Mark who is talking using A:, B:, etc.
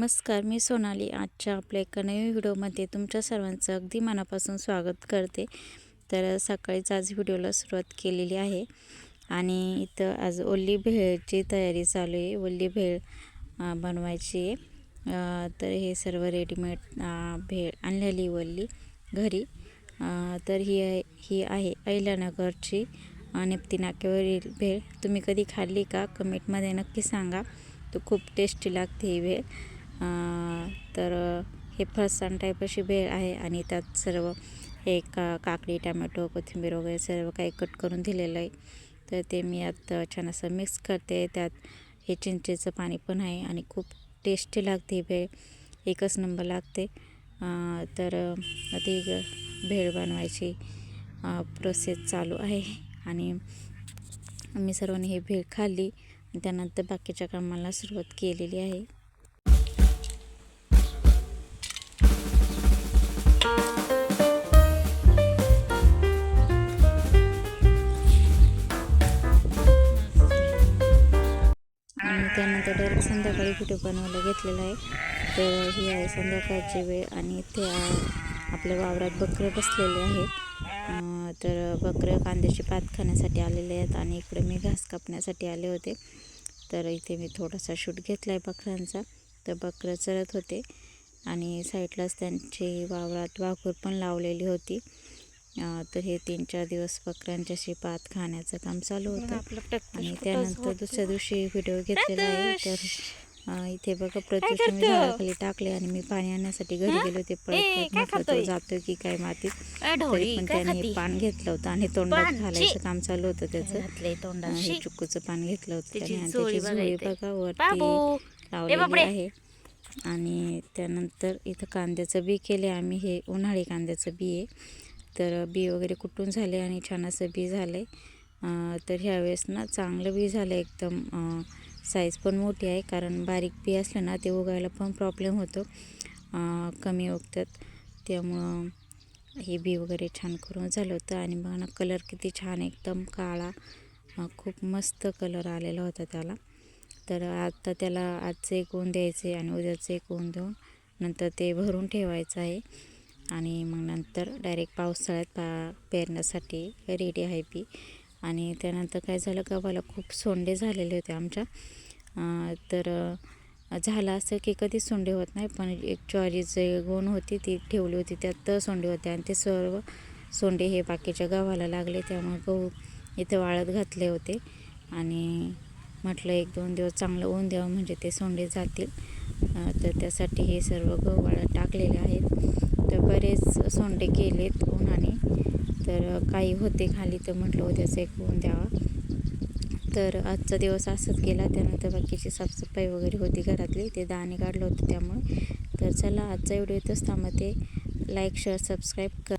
A: नमस्कार मी सोनाली. आजच्या आपल्या एका नवीन व्हिडिओमध्ये तुमच्या सर्वांचं अगदी मनापासून स्वागत करते. तर सकाळीच आज व्हिडिओला सुरुवात केलेली आहे आणि इथं आज ओल्ली भेळची तयारी चालू आहे. ओल्ली भेळ बनवायची आहे. तर हे सर्व रेडीमेड भेळ आणलेली ओल्ली घरी. तर ही ही आहे अहिल्यानगरची अं, नाक्यावरील भेळ. तुम्ही कधी खाल्ली का? कमेंटमध्ये नक्की सांगा. तो खूप टेस्टी लागते ही भेळ. तर हे फरसाण टाईप अशी भेळ आहे आणि त्यात सर्व हे का काकडी टमॅटो कोथिंबीर वगैरे सर्व काही कट करून दिलेलं आहे. तर ते मी आत छान असं मिक्स करते. त्यात हे चिंचेचं पाणी पण आहे आणि खूप टेस्टी लागते ही भेळ. एकच नंबर लागते. तर ती भेळ बनवायची प्रोसेस चालू आहे. आणि मी सर्वांनी हे भेळ खाल्ली त्यानंतर बाकीच्या कामाला सुरुवात केलेली आहे. त्यानंतर डायरेक्ट संध्याकाळी व्हिडिओ बनवायला घेतलेला आहे. तर ही आहे संध्याकाळची वेळ आणि इथे आपल्या वावरात बकरे बसलेले आहेत. तर बकरं कांद्याची पात खाण्यासाठी आलेले आहेत आणि इकडे मी घास कापण्यासाठी आले होते. तर इथे मी थोडासा शूट घेतला आहे बकऱ्यांचा. तर बकरं चरत होते आणि साईडलाच त्यांची वावरात वाघूर पण लावलेली होती. तर हे तीन चार दिवस बकऱ्यांच्याशी पात खाण्याचं काम चालू होतं. आणि त्यानंतर दुसऱ्या दिवशी व्हिडिओ घेतलेला आहे. तर इथे बघा प्रत्युष मी झाडाखाली टाकले आणि मी पाणी आणण्यासाठी घरी गेले होते. पळत पळत म्हटलं तो जातोय की काय मातीत तरी पण त्याने पान घेतलं होतं आणि तोंडात घालायचं काम चालू होतं त्याचं. हे चुकूचं पान घेतलं होतं आणि त्याची
B: बघा
A: वरती
B: बाबू!
A: लावलेली. आहे. आणि त्यानंतर इथं कांद्याचं बी केले आम्ही. हे उन्हाळी कांद्याचं बी आहे. तर बी वगैरे कुटून झाले आणि छान असं बी झालं आहे तर ह्यावेळेस ना चांगलं बी झालं आहे एकदम साईज पण मोठी आहे कारण बारीक बी असलं ना ते उगायला पण प्रॉब्लेम होतो. कमी उगतात त्यामुळं हे बी वगैरे छान करून झालं होतं. आणि बघा ना कलर किती छान एकदम काळा. खूप मस्त कलर आलेला होता त्याला. तर आता त्याला आजचं एक ऊन द्यायचे आणि उद्याचं एक ऊन देऊन नंतर ते भरून ठेवायचं आहे. आणि मग नंतर डायरेक्ट पावसाळ्यात पा पेरण्यासाठी रेडी आहे बी आणि त्यानंतर काय झालं गव्हाला खूप सोंडे झालेले होते आमच्या. तर झालं असं की कधीच सोंडे होत नाही पण एक ज्वारीचे गोण होती ती ठेवली होती त्यात सोंडे होते आणि ते सर्व सोंडे हे बाकीच्या गव्हाला लागले त्यामुळे गहू इथे वाळत घातले होते. आणि म्हटलं एक दोन दिवस चांगलं ऊन द्यावं म्हणजे ते सोंडे जातील. तर त्यासाठी हे सर्व गहू वाळत टाकलेले आहेत. तर बरेच सोंडे केलेत उन्हाने. तर काही होते खाली तर म्हटलं उद्याचं एक ऊन द्यावा. तर आजचा दिवस असंच गेला. त्यानंतर बाकीची साफसफाई वगैरे होती घरातली. ते दाणे काढलं होतं त्यामुळे. तर चला आजचा व्हिडिओ इथंच थांबते. लाईक शेअर सबस्क्राईब कर